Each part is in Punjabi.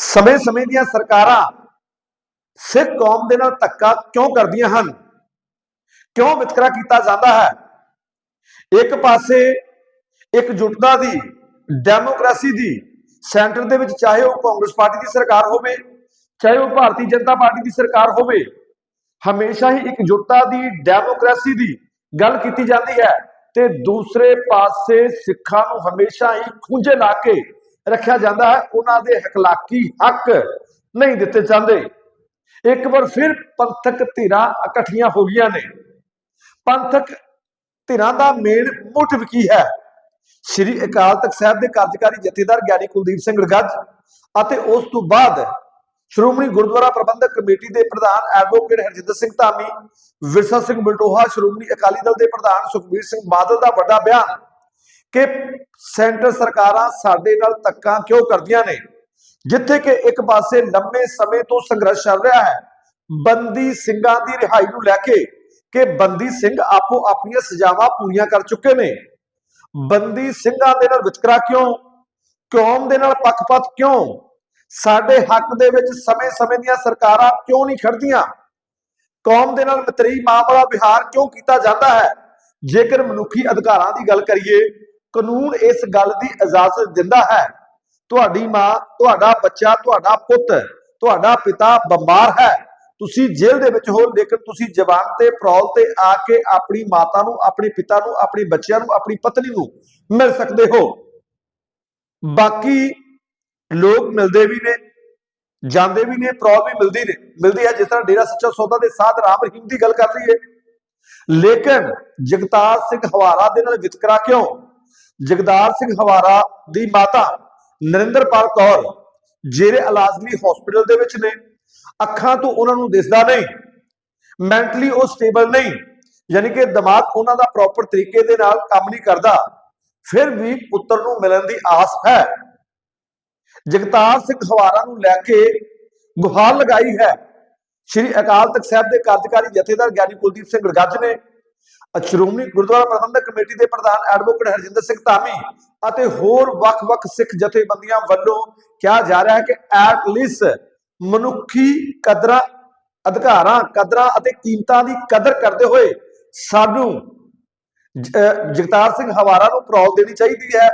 ਸਮੇਂ-ਸਮੇਂ ਦੀਆਂ ਸਰਕਾਰਾਂ ਸਿੱਖ ਕੌਮ ਦੇ ਨਾਲ ਧੱਕਾ ਕਿਉਂ ਕਰਦੀਆਂ ਹਨ? ਕਿਉਂ ਵਿਤਕਰਾ ਕੀਤਾ ਜਾਂਦਾ ਹੈ? ਇੱਕ ਪਾਸੇ ਇੱਕ ਜੁਟਤਾ ਦੀ, ਡੈਮੋਕ੍ਰੇਸੀ ਦੀ ਸੈਂਟਰ ਦੇ ਵਿੱਚ ਚਾਹੇ ਉਹ ਕਾਂਗਰਸ ਪਾਰਟੀ ਦੀ ਸਰਕਾਰ ਹੋਵੇ, ਚਾਹੇ ਉਹ ਭਾਰਤੀ ਜਨਤਾ ਪਾਰਟੀ ਦੀ ਸਰਕਾਰ ਹੋਵੇ, ਹਮੇਸ਼ਾ ਹੀ ਇੱਕ ਜੁਟਤਾ ਦੀ, ਡੈਮੋਕ੍ਰੇਸੀ ਦੀ ਗੱਲ ਕੀਤੀ ਜਾਂਦੀ ਹੈ ਤੇ ਦੂਸਰੇ ਪਾਸੇ ਸਿੱਖਾਂ ਨੂੰ ਹਮੇਸ਼ਾ ਹੀ ਖੁੰਝੇ ਲਾ ਕੇ ਰੱਖਿਆ ਜਾਂਦਾ ਹੈ, ਉਹਨਾਂ ਦੇ ਹਕਲਾਕੀ ਹੱਕ ਨਹੀਂ ਦਿੱਤੇ ਜਾਂਦੇ। ਇੱਕ ਵਾਰ ਫਿਰ ਪੰਥਕ ਧਿਰਾਂ ਇਕੱਠੀਆਂ ਹੋ ਗਈਆਂ ਨੇ। ਪੰਥਕ ਧਿਰਾਂ ਦਾ ਮੇਨ ਮੋਟਿਵ ਕੀ ਹੈ? ਸ੍ਰੀ ਅਕਾਲ ਤਖਤ ਸਾਹਿਬ ਦੇ ਕਾਰਜਕਾਰੀ ਜਥੇਦਾਰ ਗਿਆਨੀ ਕੁਲਦੀਪ ਸਿੰਘ ਗੱਜ ਅਤੇ ਉਸ ਤੋਂ ਬਾਅਦ ਸ਼੍ਰੋਮਣੀ ਗੁਰਦੁਆਰਾ ਪ੍ਰਬੰਧਕ ਕਮੇਟੀ ਦੇ ਪ੍ਰਧਾਨ ਐਡਵੋਕੇਟ ਹਰਜਿੰਦਰ ਸਿੰਘ ਧਾਮੀ, ਵਿਰਸਾ ਸਿੰਘ ਬਲਟੋਹਾ ਸ਼੍ਰੋਮਣੀ ਅਕਾਲੀ ਦਲ ਦੇ ਪ੍ਰਧਾਨ ਸੁਖਬੀਰ ਸਿੰਘ ਬਾਦਲ ਦਾ ਵੱਡਾ ਬਿਆਨ ਕਿ ਸੈਂਟਰ ਸਰਕਾਰਾਂ ਸਾਡੇ ਨਾਲ ਧੱਕਾ ਕਿਉਂ ਕਰਦੀਆਂ ਨੇ? ਜਿੱਥੇ ਕਿ ਇੱਕ ਪਾਸੇ ਲੰਮੇ ਸਮੇਂ ਤੋਂ ਸੰਘਰਸ਼ ਚੱਲ ਰਿਹਾ ਹੈ, ਬੰਦੀ ਸਿੰਘਾਂ ਦੀ ਰਿਹਾਈ ਨੂੰ ਲੈ ਕੇ ਕਿ ਬੰਦੀ ਸਿੰਘ ਆਪੋ ਆਪਣੀਆਂ ਸਜ਼ਾਵਾਂ ਪੂਰੀਆਂ ਕਰ ਚੁੱਕੇ ਨੇ। ਬੰਦੀ ਸਿੰਘਾਂ ਦੇ ਨਾਲ ਵਿਤਕਰਾ ਕਿਉਂ? ਕੌਮ ਦੇ ਨਾਲ ਪੱਖਪਾਤ ਕਿਉਂ? ਸਾਡੇ ਹੱਕ ਦੇ ਵਿੱਚ ਸਮੇਂ-ਸਮੇਂ ਦੀਆਂ ਸਰਕਾਰਾਂ ਕਿਉਂ ਨਹੀਂ ਖੜਦੀਆਂ ਕੌਮ ਦੇ ਨਾਲ ਮਤਰੀ ਮਾਮਲਾ ਵਿਹਾਰ ਕਿਉਂ ਕੀਤਾ ਜਾਂਦਾ ਹੈ? ਜੇਕਰ ਮਨੁੱਖੀ ਅਧਿਕਾਰਾਂ ਦੀ ਗੱਲ ਕਰੀਏ ਕਾਨੂੰਨ ਇਸ ਗੱਲ ਦੀ ਇਜਾਜ਼ਤ ਦਿੰਦਾ ਹੈ। ਤੁਹਾਡੀ ਮਾਂ, ਤੁਹਾਡਾ ਬੱਚਾ, ਤੁਹਾਡਾ ਪੁੱਤ, ਤੁਹਾਡਾ ਪਿਤਾ ਬਿਮਾਰ ਹੈ। ਤੁਸੀਂ ਜੇਲ੍ਹ ਦੇ ਵਿੱਚ ਹੋ, ਲੇਕਿਨ ਤੁਸੀਂ ਜ਼ਬਾਨ ਤੇ, ਪ੍ਰੌਲ ਤੇ ਆ ਕੇ ਆਪਣੀ ਮਾਤਾ ਨੂੰ, ਆਪਣੇ ਪਿਤਾ ਨੂੰ, ਆਪਣੇ ਬੱਚਿਆਂ ਨੂੰ, ਆਪਣੀ ਪਤਨੀ ਨੂੰ ਮਿਲ ਸਕਦੇ ਹੋ। ਬਾਕੀ ਲੋਕ ਮਿਲਦੇ ਵੀ ਨੇ, ਜਾਂਦੇ ਵੀ ਨੇ, ਪ੍ਰੌਲ ਵੀ ਮਿਲਦੀ ਨੇ, ਮਿਲਦੀ ਹੈ। ਜਿਸ ਤਰ੍ਹਾਂ ਡੇਰਾ ਸੱਚਾ ਸੌਦਾ ਦੇ ਸਾਧ ਰਾਮ ਰਹੀਮ ਦੀ ਗੱਲ ਕਰ ਲਈਏ। ਲੇਕਿਨ ਜਗਤਾਰ ਸਿੰਘ ਹਵਾਰਾ ਦੇ ਨਾਲ ਵਿਤਕਰਾ ਕਿਉਂ? ਜਗਦਾਰ ਸਿੰਘ ਹਵਾਰਾ ਦੀ ਮਾਤਾ ਨਰਿੰਦਰਪਾਲ ਕੌਰ ਜਿਹੜੇ ਇਲਾਜ ਹਸਪੀਟਲ ਦੇ ਵਿੱਚ ਨੇ, ਅੱਖਾਂ ਤੋਂ ਉਹਨਾਂ ਨੂੰ ਦਿਸਦਾ ਨਹੀਂ ਮੈਂਟਲੀ ਉਹ ਸਟੇਬਲ ਨਹੀਂ, ਯਾਨੀ ਕਿ ਦਿਮਾਗ ਉਹਨਾਂ ਦਾ ਪ੍ਰੋਪਰ ਤਰੀਕੇ ਦੇ ਨਾਲ ਕੰਮ ਨਹੀਂ ਕਰਦਾ, ਫਿਰ ਵੀ ਪੁੱਤਰ ਨੂੰ ਮਿਲਣ ਦੀ ਆਸ ਹੈ। ਜਗਤਾਰ ਸਿੰਘ ਹਵਾਰਾ ਨੂੰ ਲੈ ਕੇ ਗੁਹਾਰ ਲਗਾਈ ਹੈ। ਸ਼੍ਰੀ ਅਕਾਲ ਤਖਤ ਸਾਹਿਬ ਦੇ ਕਾਰਜਕਾਰੀ ਜਥੇਦਾਰ ਗਿਆਨੀ ਕੁਲਦੀਪ ਸਿੰਘ ਗੜਗੱਜ ਨੇ ਸ਼੍ਰੋਮਣੀ ਗੁਰਦੁਆਰਾ ਪ੍ਰਬੰਧਕ ਕਮੇਟੀ ਦੇ ਪ੍ਰਧਾਨ ਐਡਵੋਕੇਟ ਹਰਜਿੰਦਰ ਸਿੰਘ ਧਾਮੀ ਅਤੇ ਹੋਰ ਵੱਖ-ਵੱਖ ਸਿੱਖ ਜਥੇਬੰਦੀਆਂ ਵੱਲੋਂ ਕਿਹਾ ਜਾ ਰਿਹਾ ਹੈ ਕਿ ਐਟ ਲੀਸਟ ਮਨੁੱਖੀ ਕਦਰਾਂ, ਅਧਿਕਾਰਾਂ, ਕਦਰਾਂ ਅਤੇ ਕੀਮਤਾਂ ਦੀ ਕਦਰ ਕਰਦੇ ਹੋਏ ਸਾਨੂੰ ਜਗਤਾਰ ਸਿੰਘ ਹਵਾਰਾ ਨੂੰ ਪ੍ਰੌਲ ਦੇਣੀ ਚਾਹੀਦੀ ਹੈ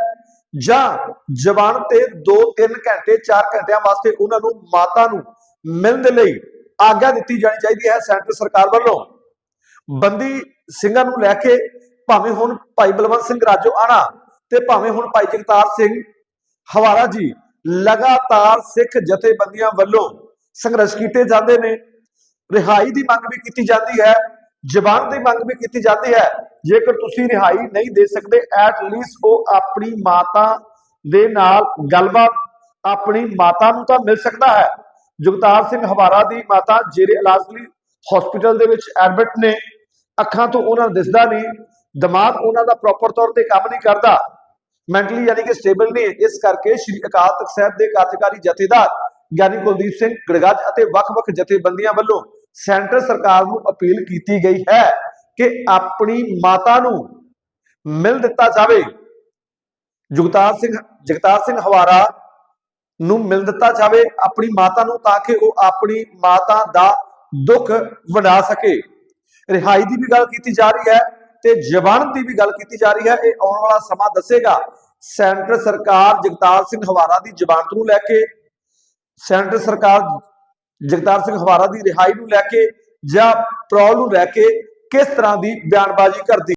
ਜਾਂ ਜ਼ਬਾਨ ਤੇ 2-3 ਘੰਟੇ 4 ਘੰਟਿਆਂ ਵਾਸਤੇ ਉਹਨਾਂ ਨੂੰ ਮਾਤਾ ਨੂੰ ਮਿਲਣ ਦੇ ਲਈ ਆਗਿਆ ਦਿੱਤੀ ਜਾਣੀ ਚਾਹੀਦੀ ਹੈ ਸੈਂਟਰ ਸਰਕਾਰ ਵੱਲੋਂ। ਬੰਦੀ ਸਿੰਘਾਂ ਨੂੰ ਲੈ ਕੇ ਭਾਵੇਂ ਹੁਣ ਭਾਈ ਬਲਵੰਤ ਸਿੰਘ ਰਾਜੋ ਆਣਾ ਤੇ ਭਾਵੇਂ ਹੁਣ ਭਾਈ ਜਗਤਾਰ ਸਿੰਘ ਹਵਾਰਾ ਜੀ ਲਗਾਤਾਰ ਸਿੱਖ ਜਥੇਬੰਦੀਆਂ ਵੱਲੋਂ ਸੰਘਰਸ਼ ਕੀਤੇ ਜਾਂਦੇ ਨੇ, ਰਿਹਾਈ ਦੀ ਮੰਗ ਵੀ ਕੀਤੀ ਜਾਂਦੀ ਹੈ, ਜ਼ਬਾਨ ਦੀ ਮੰਗ ਵੀ ਕੀਤੀ ਜਾਂਦੀ ਹੈ। ਜੇਕਰ ਤੁਸੀਂ ਰਿਹਾਈ ਨਹੀਂ ਦੇ ਸਕਦੇ ਐਟ ਲੀਸਟ ਉਹ ਆਪਣੀ ਮਾਤਾ ਦੇ ਨਾਲ ਗੱਲਬਾਤ ਆਪਣੀ ਮਾਤਾ ਨੂੰ ਤਾਂ ਮਿਲ ਸਕਦਾ ਹੈ। ਜਗਤਾਰ ਸਿੰਘ ਹਵਾਰਾ ਦੀ ਮਾਤਾ ਜੇਰੇ ਇਲਾਜ ਲਈ ਹਸਪੀਟਲ ਦੇ ਵਿੱਚ ਐਡਮਿਟ ਨੇ। ਅੱਖਾਂ ਤੋਂ ਉਹਨਾਂ ਨੂੰ ਦਿਸਦਾ ਨਹੀਂ, ਦਿਮਾਗ ਉਹਨਾਂ ਦਾ ਪ੍ਰੋਪਰ ਤੌਰ ਤੇ ਕੰਮ ਨਹੀਂ ਕਰਦਾ। ਮੈਂਟਲੀ ਯਾਨੀ ਕਿ ਸਟੇਬਲ ਨਹੀਂ, ਇਸ ਕਰਕੇ ਸ਼੍ਰੀ ਅਕਾਲ ਤਖਤ ਸਾਹਿਬ ਦੇ ਕਾਰਜਕਾਰੀ ਜਥੇਦਾਰ ਗਿਆਨੀ ਕੁਲਦੀਪ ਸਿੰਘ ਗੜਗੱਜ ਅਤੇ ਵੱਖ-ਵੱਖ ਜਥੇਬੰਦੀਆਂ ਵੱਲੋਂ ਸੈਂਟਰ ਸਰਕਾਰ ਨੂੰ ਅਪੀਲ ਕੀਤੀ ਗਈ ਹੈ ਕਿ ਆਪਣੀ ਮਾਤਾ ਨੂੰ ਮਿਲ ਦਿੱਤਾ ਜਾਵੇ। ਜਗਤਾਰ ਸਿੰਘ ਜਗਤਾਰ ਸਿੰਘ ਹਵਾਰਾ ਨੂੰ ਮਿਲ ਦਿੱਤਾ ਜਾਵੇ ਆਪਣੀ ਮਾਤਾ ਨੂੰ ਤਾਂ ਕਿ ਉਹ ਆਪਣੀ ਮਾਤਾ ਦਾ ਦੁੱਖ ਵੰਡਾ ਸਕੇ। ਰਿਹਾਈ ਦੀ ਵੀ ਗੱਲ ਕੀਤੀ ਜਾ ਰਹੀ ਹੈ ਤੇ ਜ਼ਬਾਨ ਦੀ ਵੀ ਗੱਲ ਕੀਤੀ ਜਾ ਰਹੀ ਹੈ। ਇਹ ਆਉਣ ਵਾਲਾ ਸਮਾਂ ਦੱਸੇਗਾ। ਸੈਂਟਰ ਸਰਕਾਰ ਜਗਤਾਰ ਸਿੰਘ ਹਵਾਰਾ ਦੀ ਜ਼ਮਾਨਤ ਨੂੰ ਲੈ ਕੇ, ਸੈਂਟਰ ਸਰਕਾਰ ਜਗਤਾਰ ਸਿੰਘ ਹਵਾਰਾ ਦੀ ਰਿਹਾਈ ਨੂੰ ਲੈ ਕੇ ਜਾਂ ਪ੍ਰੋਲ ਨੂੰ ਲੈ ਕੇ ਕਿਸ ਤਰ੍ਹਾਂ ਦੀ ਬਿਆਨਬਾਜ਼ੀ ਕਰਦੀ